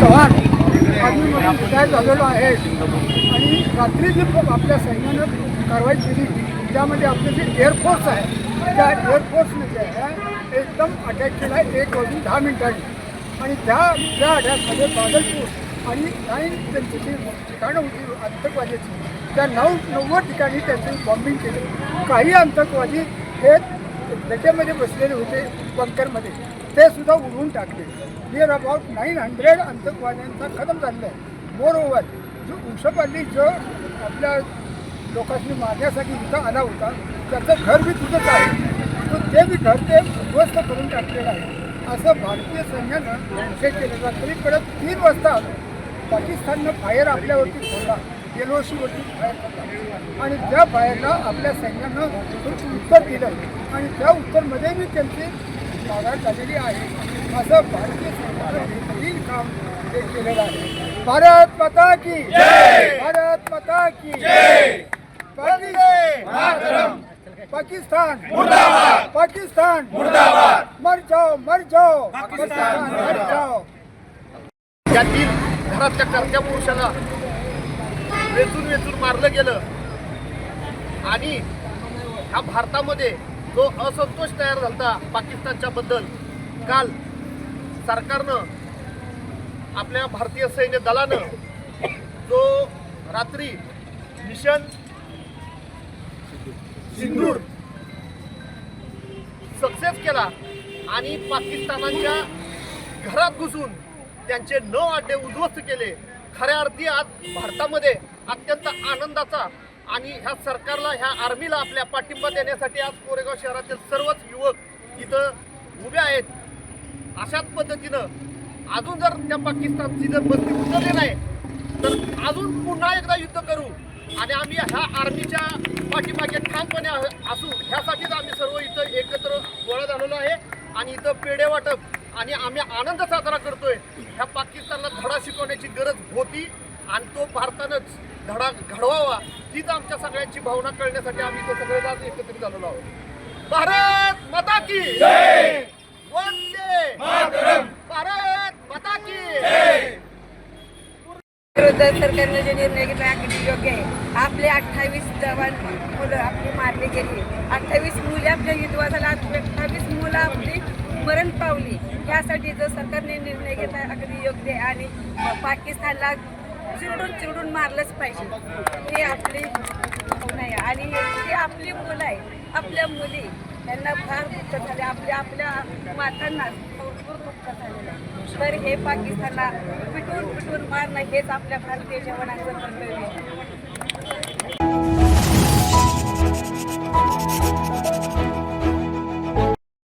चव्हाण आम्ही काय झालेलो आहे आणि रात्री जी आपल्या सैन्यानं कारवाई केली त्यामध्ये आपले जे एअरफोर्स आहे त्या एअरफोर्सने जे एकदम अटॅक केला एक वाजून दहा मिनिटांनी आणि त्या त्या अटॅकमध्ये बादलपूर आणि नाईन त्यांची जी ठिकाणं होती आतंकवादीची त्या नऊ नव्वद ठिकाणी त्यांची बॉम्बिंग केले काही आतंकवादी हे गड्ड्यामध्ये बसलेले होते बंकरमध्ये ते सुद्धा उडवून टाकले. नियर अबाउट नाईन हंड्रेड आतंकवाद्यांचा खतम झालेला आहे. मोर ओव्हर जो उषपाली जो आपल्या लोकांनी मारण्यासाठी इथं आला होता त्याचं घर बी तुझंच आहे. तो ते बी घर ते उद्ध्वस्त करून टाकलेलं आहे. असं भारतीय सैन्यानं हे केलेलं जातं तरी परत तीन वाजता पाकिस्ताननं फायर आपल्यावरती सोडला सीवरती फायर आणि त्या फायरला आपल्या सैन्यानं उत्तर दिलं आणि त्या उत्तरमध्ये बी त्यांची माघार झालेली आहे. असं भारतीय बेहतरीन काम हे केलेलं आहे. भारत माता की भारत माता की पाकिस्तान! पाकिस्तान! पाकिस्तान! मर जाओ मर जाओ! पाकिस्तान! मर जाओ! त्यातील घरातल्या करत्या पुरुषाला वेचून वेचून मारलं गेलं. आणि ह्या भारतामध्ये जो असंतोष तयार झाला पाकिस्तानच्या बद्दल काल सरकारनं आपल्या भारतीय सैन्य दलानं जो रात्री मिशन सिंदूर सक्सेस केला आणि पाकिस्तानाच्या घरात घुसून त्यांचे नऊ आड्डे उद्ध्वस्त केले खऱ्या अर्थी आज भारतामध्ये अत्यंत आनंदाचा आणि ह्या सरकारला ह्या आर्मीला आपल्या पाठिंबा देण्यासाठी आज कोरेगाव शहरातील सर्वच युवक इथं उभे आहेत. अशाच पद्धतीनं अजून जर त्या पाकिस्तानची जर बस्ती उतरली नाही तर अजून पुन्हा एकदा युद्ध करू. आणि आम्ही ह्या आर्मीच्या पाठीमागे ठामपणे असू ह्यासाठीच आम्ही सर्व इथं एकत्र गोळा झालेलो आहे. आणि इथं पेढे वाटप आणि आम्ही आनंद साजरा करतोय. ह्या पाकिस्तानला धडा शिकवण्याची गरज होती. आणि तो भारतानंच धडा घडवावा हीच आमच्या सगळ्यांची भावना कळण्यासाठी आम्ही ते सगळे आज एकत्रित झालेलो आहोत. भारत माता की वंदे भारत माता की विरोध सरकारने जे निर्णय घेतला अगदी योग्य आहे? आपले अठ्ठावीस जवान मुलं आपली मारली गेली. अठ्ठावीस मुले आपल्या युद्ध झाला अठ्ठावीस मुलं आपली मरण पावली. यासाठी जो सरकारने निर्णय घेतला अगदी योग्य आहे? आणि पाकिस्तानला चिरडून चिरडून मारलंच पाहिजे. हे आपली नाही. आणि ही आपली मुलं आहे. आपल्या मुली. त्यांना फार दुःख झाले आपल्या आपल्या मातांना भरपूर दुःख झालेलं तर हे पाकिस्तानला पिटून पिटून मारणं हेच आपल्या भारतीय जवानांचं कर्तव्य